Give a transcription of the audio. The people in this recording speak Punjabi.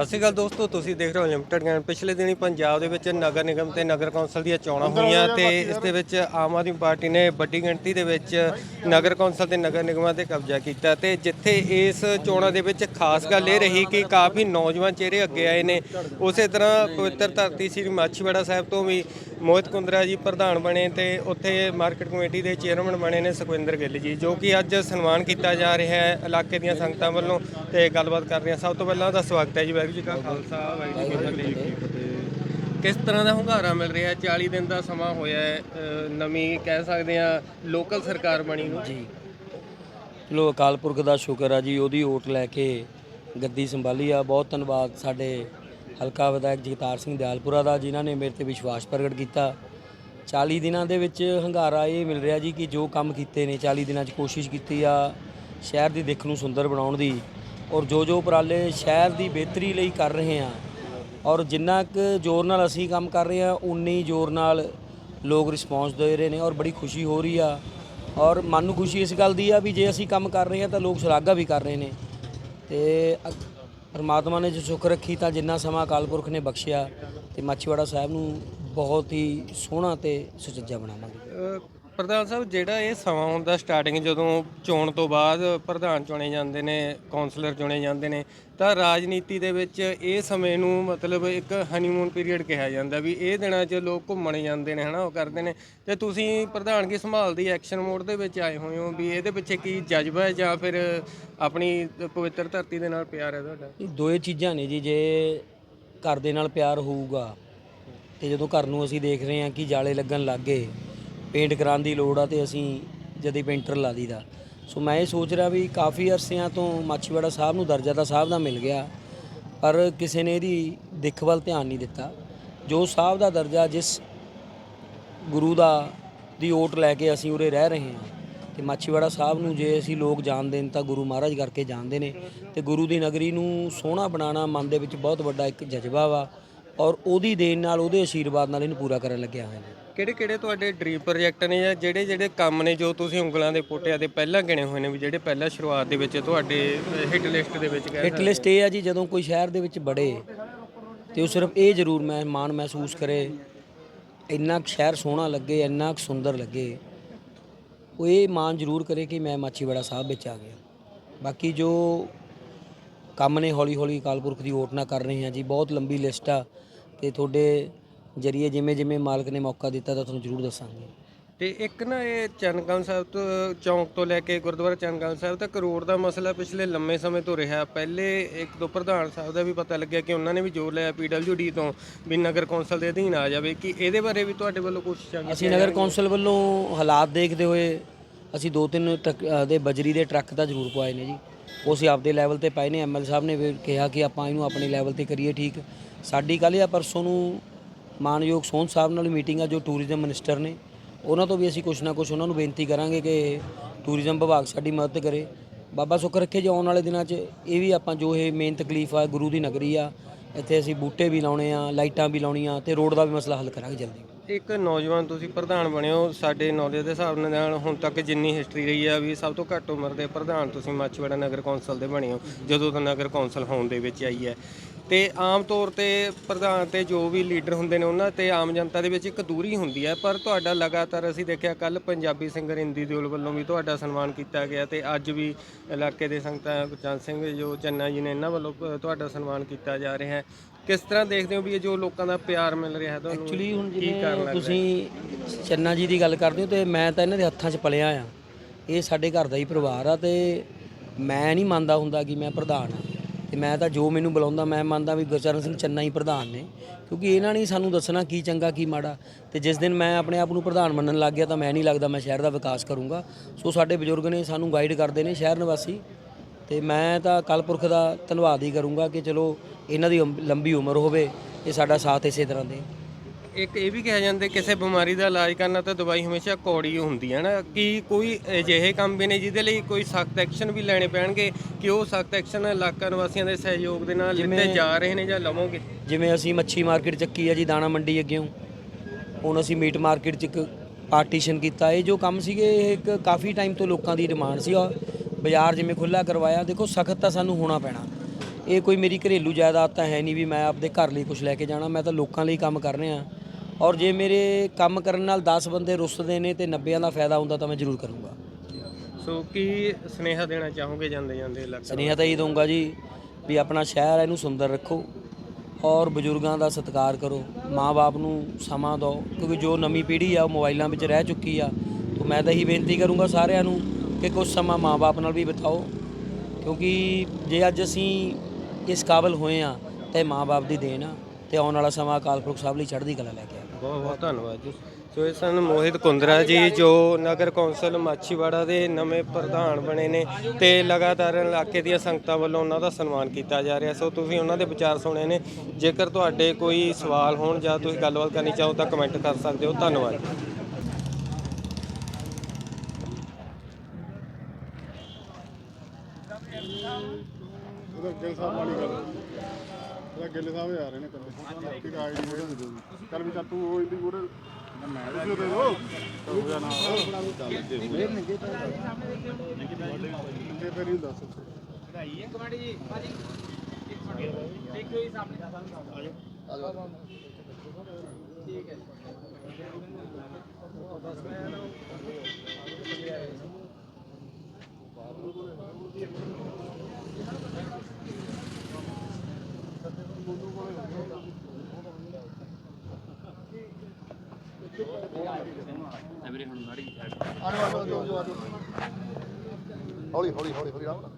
ਸਤਿ ਸ਼੍ਰੀ ਅਕਾਲ ਦੋਸਤੋ ਤੁਸੀਂ ਦੇਖ ਰਹੇ ਹੋ ਲਿਮਟਿਡ ਗੈਨ ਪਿਛਲੇ ਦਿਨੀ ਪੰਜਾਬ ਦੇ ਵਿੱਚ ਨਗਰ ਨਿਗਮ ਤੇ ਨਗਰ ਕੌਂਸਲ ਦੀਆਂ ਚੋਣਾਂ ਹੋਈਆਂ ਤੇ ਇਸ ਦੇ ਵਿੱਚ ਆਮ ਆਦਮੀ ਪਾਰਟੀ ਨੇ ਵੱਡੀ ਗਿਣਤੀ ਦੇ ਵਿੱਚ ਨਗਰ ਕੌਂਸਲ ਤੇ ਨਗਰ ਨਿਗਮਾਂ ਤੇ ਕਬਜ਼ਾ ਕੀਤਾ ਤੇ ਜਿੱਥੇ ਇਸ ਚੋਣਾਂ ਦੇ ਵਿੱਚ ਖਾਸ ਗੱਲ ਇਹ ਰਹੀ ਕਿ ਕਾਫੀ ਨੌਜਵਾਨ ਚਿਹਰੇ ਅੱਗੇ ਆਏ ਨੇ। ਉਸੇ ਤਰ੍ਹਾਂ ਪਵਿੱਤਰ ਧਰਤੀ ਸ੍ਰੀ ਮਾਛੀਵਾੜਾ ਸਾਹਿਬ ਤੋਂ ਵੀ ਮੋਹਿਤ ਕੁੰਦਰਾ ਜੀ ਪ੍ਰਧਾਨ ਬਣੇ ਤੇ ਉੱਥੇ ਮਾਰਕੀਟ ਕਮੇਟੀ ਦੇ ਚੇਅਰਮੈਨ ਬਣੇ ਨੇ ਸੁਖਵਿੰਦਰ ਗਿੱਲ ਜੀ ਜੋ ਕਿ ਅੱਜ ਸਨਮਾਨ ਕੀਤਾ ਜਾ ਰਿਹਾ ਹੈ ਇਲਾਕੇ ਦੀਆਂ ਸੰਗਤਾਂ ਵੱਲੋਂ ਤੇ ਗੱਲਬਾਤ ਕਰ ਰਹੇ ਹਾਂ। ਸਭ ਤੋਂ ਪਹਿਲਾਂ ਦਾ ਸਵਾਗਤ ਹੈ ਜੀ ਵਾਹਿਗੁਰੂ ਜੀ ਕਾ ਖਾਲਸਾ ਵਾਹਿਗੁਰੂ ਜੀ ਕੀ ਫਤਿਹ। ਕਿਸ ਤਰ੍ਹਾਂ ਦਾ ਹੁੰਗਾਰਾ ਮਿਲ ਰਿਹਾ? ਹੈ 40 ਦਿਨ ਦਾ ਸਮਾਂ ਹੋਇਆ ਹੈ ਨਵੀਂ ਕਹਿ ਸਕਦੇ ਆ ਲੋਕਲ ਸਰਕਾਰ ਬਣੀ ਨੂੰ। ਜੀ। ਚਲੋ ਅਕਾਲ ਪੁਰਖ ਦਾ ਸ਼ੁਕਰ ਆ ਜੀ ਉਹਦੀ ਓਟ ਲੈ ਕੇ ਗੱਦੀ ਸੰਭਾਲੀ ਆ। ਬਹੁਤ ਧੰਨਵਾਦ ਸਾਡੇ ਹਲਕਾ ਵਿਧਾਇਕ ਜਗਤਾਰ ਸਿੰਘ ਦਿਆਲਪੁਰਾ ਦਾ, ਜਿਨ੍ਹਾਂ ਨੇ ਮੇਰੇ ਤੇ ਵਿਸ਼ਵਾਸ ਪ੍ਰਗਟ ਕੀਤਾ। 40 ਦਿਨਾਂ ਦੇ ਵਿੱਚ ਹੰਗਾਰਾ ਇਹ ਮਿਲ ਰਿਹਾ ਜੀ ਕਿ ਜੋ ਕੰਮ ਕੀਤੇ ਨੇ 40 ਦਿਨਾਂ 'ਚ ਕੋਸ਼ਿਸ਼ ਕੀਤੀ ਆ ਸ਼ਹਿਰ ਦੀ ਦਿੱਖ ਨੂੰ ਸੁੰਦਰ ਬਣਾਉਣ ਦੀ ਔਰ ਜੋ ਜੋ ਉਪਰਾਲੇ ਸ਼ਹਿਰ ਦੀ ਬਿਹਤਰੀ ਲਈ ਕਰ ਰਹੇ ਆ ਔਰ ਜਿੰਨਾ ਕੁ ਜ਼ੋਰ ਨਾਲ ਅਸੀਂ ਕੰਮ ਕਰ ਰਹੇ ਆ ਉਨੀ ਜ਼ੋਰ ਨਾਲ ਲੋਕ ਰਿਸਪੌਂਸ ਦੇ ਰਹੇ ਨੇ ਔਰ ਬੜੀ ਖੁਸ਼ੀ ਹੋ ਰਹੀ ਆ ਔਰ ਮਨ ਨੂੰ ਖੁਸ਼ੀ ਇਸ ਗੱਲ ਦੀ ਆ ਵੀ ਜੇ ਅਸੀਂ ਕੰਮ ਕਰ ਰਹੇ ਹਾਂ ਤਾਂ ਲੋਕ ਸ਼ਲਾਘਾ ਵੀ ਕਰ ਰਹੇ ਨੇ। ਤੇ ਪਰਮਾਤਮਾ ਨੇ ਜੋ ਸੁੱਖ ਰੱਖੀ ਤਾਂ ਜਿੰਨਾ ਸਮਾਂ ਅਕਾਲ ਪੁਰਖ ਨੇ ਬਖਸ਼ਿਆ ਤੇ ਮਾਛੀਵਾੜਾ ਸਾਹਿਬ ਨੂੰ ਬਹੁਤ ਹੀ ਸੋਹਣਾ ਤੇ ਸੁਚੱਜਾ ਬਣਾਵਾਂਗੇ। ਪ੍ਰਧਾਨ ਸਾਹਿਬ ਜਿਹੜਾ ਇਹ ਸਮਾਂ ਹੁੰਦਾ ਸਟਾਰਟਿੰਗ ਜਦੋਂ ਚੋਣ ਤੋਂ ਬਾਅਦ ਪ੍ਰਧਾਨ ਚੁਣੇ ਜਾਂਦੇ ਨੇ ਕਾਉਂਸਲਰ ਚੁਣੇ ਜਾਂਦੇ ਨੇ ਤਾਂ ਰਾਜਨੀਤੀ ਦੇ ਵਿੱਚ ਇਹ ਸਮੇਂ ਨੂੰ ਮਤਲਬ ਇੱਕ ਹਨੀਮੂਨ ਪੀਰੀਅਡ ਕਿਹਾ ਜਾਂਦਾ ਵੀ ਇਹ ਦਿਨਾਂ 'ਚ ਲੋਕ ਘੁੰਮਣ ਜਾਂਦੇ ਨੇ ਹਨਾ ਉਹ ਕਰਦੇ ਨੇ। ਤੇ ਤੁਸੀਂ ਪ੍ਰਧਾਨਗੀ ਸੰਭਾਲਦੀ ਐਕਸ਼ਨ ਮੋਡ ਦੇ ਵਿੱਚ ਆਏ ਹੋਏ ਹੋ ਵੀ ਇਹਦੇ ਪਿੱਛੇ ਕੀ ਜਜ਼ਬਾ ਹੈ ਜਾਂ ਫਿਰ ਆਪਣੀ ਪਵਿੱਤਰ ਧਰਤੀ ਦੇ ਨਾਲ ਪਿਆਰ ਹੈ ਤੁਹਾਡਾ? ਇਹ ਦੋਏ ਚੀਜ਼ਾਂ ਨੇ ਜੀ ਜੇ ਘਰ ਦੇ ਨਾਲ ਪਿਆਰ ਹੋਊਗਾ ਤੇ ਜਦੋਂ ਘਰ ਨੂੰ ਅਸੀਂ ਦੇਖ ਰਹੇ ਹਾਂ ਕਿ ਜਾਲੇ ਲੱਗਣ ਲੱਗ ਗਏ ਪੇਂਟ ਕਰਾਉਣ ਦੀ ਲੋੜ ਆ ਤੇ ਅਸੀਂ ਜਦੀ ਪੇਂਟਰ ਲਾ ਦੀਦਾ ਸੋ ਮੈਂ ਇਹ ਸੋਚ ਰਿਹਾ ਵੀ ਕਾਫੀ ਅਰਸਿਆਂ ਤੋਂ ਮਾਛੀਵਾੜਾ ਸਾਹਿਬ ਨੂੰ ਦਰਜਾ ਤਾਂ ਸਾਹਿਬ ਦਾ ਮਿਲ ਗਿਆ, ਪਰ ਕਿਸੇ ਨੇ ਇਹਦੀ ਦਿੱਖ ਵੱਲ ਧਿਆਨ ਨਹੀਂ ਦਿੱਤਾ। ਜੋ ਸਾਹਿਬ ਦਾ ਦਰਜਾ ਜਿਸ ਗੁਰੂ ਦਾ, ਦੀ ਓਟ ਲੈ ਕੇ ਅਸੀਂ ਉਰੇ ਰਹਿ ਰਹੇ ਹਾਂ, ਤੇ ਮਾਛੀਵਾੜਾ ਸਾਹਿਬ ਨੂੰ ਜੇ ਅਸੀਂ ਲੋਕ ਜਾਣਦੇ ਨੇ ਤਾਂ ਗੁਰੂ ਮਹਾਰਾਜ ਕਰਕੇ ਜਾਣਦੇ ਨੇ, ਤੇ ਗੁਰੂ ਦੀ ਨਗਰੀ ਨੂੰ ਸੋਹਣਾ ਬਣਾਉਣਾ ਮਨ ਦੇ ਵਿੱਚ ਬਹੁਤ ਵੱਡਾ ਇੱਕ ਜਜ਼ਬਾ ਵਾ। ਔਰ ਉਹਦੀ ਦੇਣ ਨਾਲ ਉਹਦੇ ਆਸ਼ੀਰਵਾਦ ਨਾਲ ਇਹਨੂੰ ਪੂਰਾ ਕਰਨ ਲੱਗਿਆ ਹੋਇਆ ਨੇ ਕਿਹੜੇ ਕਿਹੜੇ ਤੁਹਾਡੇ ਡ੍ਰੀਮ ਪ੍ਰੋਜੈਕਟ ਨੇ ਜਾਂ ਜਿਹੜੇ ਜਿਹੜੇ ਕੰਮ ਨੇ ਜੋ ਤੁਸੀਂ ਉਂਗਲਾਂ ਦੇ ਪੋਟਿਆਂ ਤੇ ਪਹਿਲਾਂ ਗਿਣੇ ਹੋਏ ਨੇ ਵੀ ਜਿਹੜੇ ਪਹਿਲਾਂ ਸ਼ੁਰੂਆਤ ਦੇ ਵਿੱਚ ਤੁਹਾਡੇ ਹਿੱਟ ਲਿਸਟ ਦੇ ਵਿੱਚ ਗਏ ਹਿੱਟ ਲਿਸਟ ਇਹ ਆ ਜੀ ਜਦੋਂ ਕੋਈ ਸ਼ਹਿਰ ਦੇ ਵਿੱਚ ਬੜੇ ਤੇ ਉਹ ਸਿਰਫ ਇਹ ਜ਼ਰੂਰ ਮੈਂ ਮਾਣ ਮਹਿਸੂਸ ਕਰੇ ਇੰਨਾ ਕੁ ਸ਼ਹਿਰ ਸੋਹਣਾ ਲੱਗੇ ਇੰਨਾ ਕੁ ਸੁੰਦਰ ਲੱਗੇ ਉਹ ਇਹ ਮਾਣ ਜ਼ਰੂਰ ਕਰੇ ਕਿ ਮੈਂ ਮਾਛੀਵਾੜਾ ਸਾਹਿਬ ਵਿੱਚ ਆ ਗਿਆ। ਬਾਕੀ ਜੋ ਕੰਮ ਨੇ ਹੌਲੀ ਹੌਲੀ ਅਕਾਲ ਪੁਰਖ ਦੀ ਓਟ ਨਾਲ ਕਰ ਰਹੇ ਹਾਂ ਜੀ ਬਹੁਤ ਲੰਬੀ ਲਿਸਟ ਆ। ਤੇ ਤੁਹਾਡੇ ਜਰੀਏ ਜਿਵੇਂ ਜਿਵੇਂ ਮਾਲਕ ਨੇ ਮੌਕਾ ਦਿੱਤਾ ਤਾਂ ਤੁਹਾਨੂੰ ਜ਼ਰੂਰ ਦੱਸਾਂਗੇ। ਤੇ ਇੱਕ ਨਾ ਇਹ ਚੰਨਕੰਨ ਸਾਹਿਬ ਤੋਂ ਚੌਂਕ ਤੋਂ ਲੈ ਕੇ ਗੁਰਦੁਆਰਾ ਚੰਨਕੰਨ ਸਾਹਿਬ ਤੱਕ ਰੋਡ ਦਾ ਮਸਲਾ ਪਿਛਲੇ ਲੰਮੇ ਸਮੇਂ ਤੋਂ ਰਿਹਾ। ਪਹਿਲੇ ਇੱਕ ਦੋ ਪ੍ਰਧਾਨ ਸਾਹਿਬ ਦਾ ਵੀ ਪਤਾ ਲੱਗਿਆ ਕਿ ਉਹਨਾਂ ਨੇ ਵੀ ਜੋਰ ਲਿਆ ਪੀਡਬਲਯੂਡੀ ਤੋਂ ਵੀ ਨਗਰ ਕੌਂਸਲ ਦੇ ਅਧੀਨ ਆ ਜਾਵੇ। ਕਿ ਇਹਦੇ ਬਾਰੇ ਵੀ ਤੁਹਾਡੇ ਵੱਲੋਂ ਕੋਸ਼ਿਸ਼ਾਂ ਕੀਤੀਆਂ ਅਸੀਂ ਨਗਰ ਕੌਂਸਲ ਵੱਲੋਂ ਹਾਲਾਤ ਦੇਖਦੇ ਹੋਏ ਅਸੀਂ ਦੋ ਤਿੰਨ ਦੇ ਬਜਰੀ ਦੇ ਟਰੱਕ ਤਾਂ ਜ਼ਰੂਰ ਪਵਾਏ ਨੇ ਜੀ। ਉਹ ਅਸੀਂ ਆਪਦੇ ਲੈਵਲ ਤੇ ਪਾਏ ਨੇ। ਐਮਐਲ ਸਾਹਿਬ ਨੇ ਵੀ ਕਿਹਾ ਕਿ ਆਪਾਂ ਇਹਨੂੰ ਆਪਣੇ ਲੈਵਲ ਤੇ ਕਰੀਏ ਠੀਕ। ਸਾਡੀ ਕੱਲ੍ਹ ਜਾਂ ਪਰਸੋਂ ਨੂੰ ਮਾਨਯੋਗ ਸੋਹਣ ਸਾਹਿਬ ਨਾਲ ਮੀਟਿੰਗ ਆ ਜੋ ਟੂਰਿਜ਼ਮ ਮਿਨਿਸਟਰ ਨੇ। ਉਹਨਾਂ ਤੋਂ ਵੀ ਅਸੀਂ ਕੁਛ ਨਾ ਕੁਛ ਉਹਨਾਂ ਨੂੰ ਬੇਨਤੀ ਕਰਾਂਗੇ ਕਿ ਟੂਰਿਜ਼ਮ ਵਿਭਾਗ ਸਾਡੀ ਮਦਦ ਕਰੇ। ਬਾਬਾ ਸੁੱਖ ਰੱਖੇ ਜੇ ਆਉਣ ਵਾਲੇ ਦਿਨਾਂ 'ਚ। ਇਹ ਵੀ ਆਪਾਂ ਜੋ ਇਹ ਮੇਨ ਤਕਲੀਫ ਆ, ਗੁਰੂ ਦੀ ਨਗਰੀ ਆ, ਇੱਥੇ ਅਸੀਂ ਬੂਟੇ ਵੀ ਲਾਉਣੇ ਆ, ਲਾਈਟਾਂ ਵੀ ਲਾਉਣੀਆਂ ਤੇ ਰੋਡ ਦਾ ਵੀ ਮਸਲਾ ਹੱਲ ਕਰਾਂਗੇ ਜਲਦੀ। ਇੱਕ ਨੌਜਵਾਨ ਤੁਸੀਂ ਪ੍ਰਧਾਨ ਬਣੇ ਹੋ ਸਾਡੇ ਨੌਲੇਜ ਦੇ ਹਿਸਾਬ ਨਾਲ ਹੁਣ ਤੱਕ ਜਿੰਨੀ ਹਿਸਟਰੀ ਰਹੀ ਆ ਵੀ ਸਭ ਤੋਂ ਘੱਟ ਉਮਰ ਦੇ ਪ੍ਰਧਾਨ ਤੁਸੀਂ ਮਾਚੀਵਾੜਾ ਨਗਰ ਕੌਂਸਲ ਦੇ ਬਣੇ ਹੋ, ਜਦੋਂ ਤੋਂ ਨਗਰ ਕੌਂਸਲ ਹੋਣ ਦੇ ਵਿੱਚ ਆਈ ਹੈ। ਤੇ ਆਮ ਤੌਰ ਤੇ ਪ੍ਰਧਾਨ ਤੇ ਜੋ ਵੀ ਲੀਡਰ ਹੁੰਦੇ ਨੇ ਉਹਨਾਂ ਤੇ ਆਮ ਜਨਤਾ ਦੇ ਵਿੱਚ ਇੱਕ ਦੂਰੀ ਹੁੰਦੀ ਹੈ ਪਰ ਤੁਹਾਡਾ ਲਗਾਤਾਰ ਅਸੀਂ ਦੇਖਿਆ ਕੱਲ ਪੰਜਾਬੀ ਸਿੰਗਰ ਇੰਦੀ ਦਿਓਲ ਵੱਲੋਂ ਵੀ ਤੁਹਾਡਾ ਸਨਮਾਨ ਕੀਤਾ ਗਿਆ ਤੇ ਅੱਜ ਵੀ ਇਲਾਕੇ ਦੇ ਸੰਗਤਾਂ ਗੁਰਚੰਦ ਸਿੰਘ ਜੋ ਚੰਨਾ ਜੀ ਨੇ ਇਹਨਾਂ ਵੱਲੋਂ ਤੁਹਾਡਾ ਸਨਮਾਨ ਕੀਤਾ ਜਾ ਰਿਹਾ ਹੈ। ਕਿਸ ਤਰ੍ਹਾਂ ਦੇਖਦੇ ਹੋ ਵੀ ਇਹ ਜੋ ਲੋਕਾਂ ਦਾ ਪਿਆਰ ਮਿਲ ਰਿਹਾ ਹੈ ਤੁਹਾਨੂੰ ਐਕਚੁਅਲੀ ਹੁਣ ਜਿਵੇਂ ਤੁਸੀਂ ਚੰਨਾ ਜੀ ਦੀ ਗੱਲ ਕਰਦੇ ਹੋ ਤੇ ਮੈਂ ਤਾਂ ਇਹਨਾਂ ਦੇ ਹੱਥਾਂ 'ਚ ਪਲਿਆ ਆ। ਇਹ ਸਾਡੇ ਘਰ ਦਾ ਹੀ ਪਰਿਵਾਰ ਆ ਤੇ ਮੈਂ ਨਹੀਂ ਮੰਨਦਾ ਹੁੰਦਾ ਕਿ ਮੈਂ ਪ੍ਰਧਾਨ ਆ। ਤੇ ਮੈਂ ਤਾਂ ਜੋ ਮੈਨੂੰ ਬੁਲਾਉਂਦਾ, ਮੈਂ ਮੰਨਦਾ ਵੀ ਗੁਰਚਰਨ ਸਿੰਘ ਚੰਨਾ ਹੀ ਪ੍ਰਧਾਨ ਨੇ, ਕਿਉਂਕਿ ਇਹਨਾਂ ਨੇ ਸਾਨੂੰ ਦੱਸਣਾ ਕੀ ਚੰਗਾ, ਕੀ ਮਾੜਾ। ਤੇ ਜਿਸ ਦਿਨ ਮੈਂ ਆਪਣੇ ਆਪ ਨੂੰ ਪ੍ਰਧਾਨ ਮੰਨਣ ਲੱਗ ਗਿਆ ਤਾਂ ਮੈਂ ਨਹੀਂ ਲੱਗਦਾ ਮੈਂ ਸ਼ਹਿਰ ਦਾ ਵਿਕਾਸ ਕਰੂੰਗਾ। ਸੋ ਸਾਡੇ ਬਜ਼ੁਰਗ ਨੇ ਸਾਨੂੰ ਗਾਈਡ ਕਰਦੇ ਨੇ ਸ਼ਹਿਰ ਨਿਵਾਸੀ। ਤੇ ਮੈਂ ਤਾਂ ਕਲਪੁਰਖ ਦਾ ਧੰਨਵਾਦ ਹੀ ਕਰੂੰਗਾ ਕਿ ਚਲੋ ਇਹਨਾਂ ਦੀ ਉਮ- ਲੰਬੀ ਉਮਰ ਹੋਵੇ, ਇਹ ਸਾਡਾ ਸਾਥ ਇਸੇ ਤਰ੍ਹਾਂ ਦੇ। ਇੱਕ ਇਹ ਵੀ ਕਿਹਾ ਜਾਂਦਾ ਕਿਸੇ ਬਿਮਾਰੀ ਦਾ ਇਲਾਜ ਕਰਨਾ ਤਾਂ ਦਵਾਈ ਹਮੇਸ਼ਾ ਕੌੜੀ ਹੁੰਦੀ ਹੈ ਨਾ। ਕਿ ਕੋਈ ਅਜਿਹੇ ਕੰਮ ਵੀ ਨੇ ਜਿਹਦੇ ਲਈ ਕੋਈ ਸਖਤ ਐਕਸ਼ਨ ਵੀ ਲੈਣੇ ਪੈਣਗੇ ਕਿ ਉਹ ਸਖਤ ਐਕਸ਼ਨ ਇਲਾਕਾ ਨਿਵਾਸੀਆਂ ਦੇ ਸਹਿਯੋਗ ਦੇ ਨਾਲ ਲਿੱਤੇ ਜਾ ਰਹੇ ਨੇ ਜਾਂ ਲਵੋਗੇ? ਜਿਵੇਂ ਅਸੀਂ ਮੱਛੀ ਮਾਰਕੀਟ ਚੱਕੀ ਆ ਜੀ ਦਾਣਾ ਮੰਡੀ ਅੱਗਿਓਂ। ਹੁਣ ਅਸੀਂ ਮੀਟ ਮਾਰਕੀਟ ਚ ਇੱਕ ਪਾਰਟੀਸ਼ਨ ਕੀਤਾ। ਇਹ ਜੋ ਕੰਮ ਸੀਗੇ ਇਹ ਇੱਕ ਕਾਫੀ ਟਾਈਮ ਤੋਂ ਲੋਕਾਂ ਦੀ ਡਿਮਾਂਡ ਸੀ ਔਰ ਬਾਜ਼ਾਰ ਜਿਵੇਂ ਖੁੱਲਾ ਕਰਵਾਇਆ ਦੇਖੋ ਸਖਤ ਤਾਂ ਸਾਨੂੰ ਹੋਣਾ ਪੈਣਾ। ਇਹ ਕੋਈ ਮੇਰੀ ਘਰੇਲੂ ਜਾਇਦਾਦ ਤਾਂ ਹੈ ਨਹੀਂ ਵੀ ਮੈਂ ਆਪਦੇ ਘਰ ਲਈ ਕੁਝ ਲੈ ਕੇ ਜਾਣਾ। ਮੈਂ ਤਾਂ ਲੋਕਾਂ ਲਈ ਕੰਮ ਕਰ ਰਿਹਾ। ਔਰ ਜੇ ਮੇਰੇ ਕੰਮ ਕਰਨ ਨਾਲ 10 ਬੰਦੇ ਰੁੱਸਦੇ ਨੇ ਤੇ 90 ਦਾ ਫਾਇਦਾ ਹੁੰਦਾ ਤਾਂ ਮੈਂ ਜ਼ਰੂਰ ਕਰੂੰਗਾ। ਸੋ ਕੀ ਸੁਨੇਹਾ ਦੇਣਾ ਚਾਹੋਗੇ ਜਾਂਦੇ ਜਾਂਦੇ ਇਲਾਕੇ ਸੁਨੇਹਾ ਤਾਂ ਇਹ ਦਊਂਗਾ ਜੀ ਵੀ ਆਪਣਾ ਸ਼ਹਿਰ ਹੈ ਇਹਨੂੰ ਸੁੰਦਰ ਰੱਖੋ ਔਰ ਬਜ਼ੁਰਗਾਂ ਦਾ ਸਤਿਕਾਰ ਕਰੋ। ਮਾਂ-ਬਾਪ ਨੂੰ ਸਮਾਂ ਦਿਓ ਕਿਉਂਕਿ ਜੋ ਨਵੀਂ ਪੀੜ੍ਹੀ ਆ ਉਹ ਮੋਬਾਈਲਾਂ ਵਿੱਚ ਰਹਿ ਚੁੱਕੀ ਆ। ਤਾਂ ਮੈਂ ਤਾਂ ਇਹੀ ਬੇਨਤੀ ਕਰੂੰਗਾ ਸਾਰਿਆਂ ਨੂੰ ਕਿ ਕੁਝ ਸਮਾਂ ਮਾਂ-ਬਾਪ ਨਾਲ ਵੀ ਬਿਤਾਓ ਕਿਉਂਕਿ ਜੇ ਅੱਜ ਅਸੀਂ ਇਸ ਕਾਬਲ ਹੋਏ ਆ ਤਾਂ ਮਾਂ-ਬਾਪ ਦੀ ਦੇਣ ਆ ਤੇ ਆਉਣ ਵਾਲਾ ਸਮਾਂ ਅਕਾਲ ਪੁਰਖ ਸਾਹਿਬ ਲਈ ਚੜ੍ਹਦੀ ਕਲਾ ਲੈ ਕੇ ਬਹੁਤ ਬਹੁਤ ਧੰਨਵਾਦ ਜੀ। ਸੋ ਇਹ ਸਨ ਮੋਹਿਤ ਕੁੰਦਰਾ ਜੀ, ਜੋ ਨਗਰ ਕੌਂਸਲ ਮਾਛੀਵਾੜਾ ਦੇ ਨਵੇਂ ਪ੍ਰਧਾਨ ਬਣੇ ਨੇ ਤੇ ਲਗਾਤਾਰ ਇਲਾਕੇ ਦੀਆਂ ਸੰਗਤਾਂ ਵੱਲੋਂ ਉਹਨਾਂ ਦਾ ਸਨਮਾਨ ਕੀਤਾ ਜਾ ਰਿਹਾ। ਸੋ ਤੁਸੀਂ ਉਹਨਾਂ ਦੇ ਵਿਚਾਰ ਸੁਣੇ ਨੇ। ਜੇਕਰ ਤੁਹਾਡੇ ਕੋਈ ਸਵਾਲ ਹੋਣ ਜਾਂ ਤੁਸੀਂ ਗੱਲਬਾਤ ਕਰਨੀ ਚਾਹੋ ਤਾਂ ਕਮੈਂਟ ਕਰ ਸਕਦੇ ਹੋ। ਧੰਨਵਾਦ। ਸਾਹਿਬ ਵਾਲੀ ਗੱਲ ਉਹਦਾ ਗਿੱਲ ਸਾਹਿਬ ਆ ਰਹੇ ਨੇ ਕੱਲੇ ਠੀਕ ਆਈ ਨਹੀਂ ਹੋਈ ਚੱਲ ਵੀ ਚੱਲ ਤੂੰ ਉਹ ਇੰਦੀ ਮੂਰੇ ਮੈਂ ਦੇ ਦੋ। ਹੋ ਜਾ ਨਾ। ਚੱਲ ਦੇ ਹੋ ਨੰਗੇ ਫਿਰ ਹੀ ਦੱਸ ਆ ਜਾ ਆ ਜਾ ਆ ਜਾ ਹੌਲੀ ਹੌਲੀ ਹੌਲੀ ਹੌਲੀ ਆਓ ਨਾ।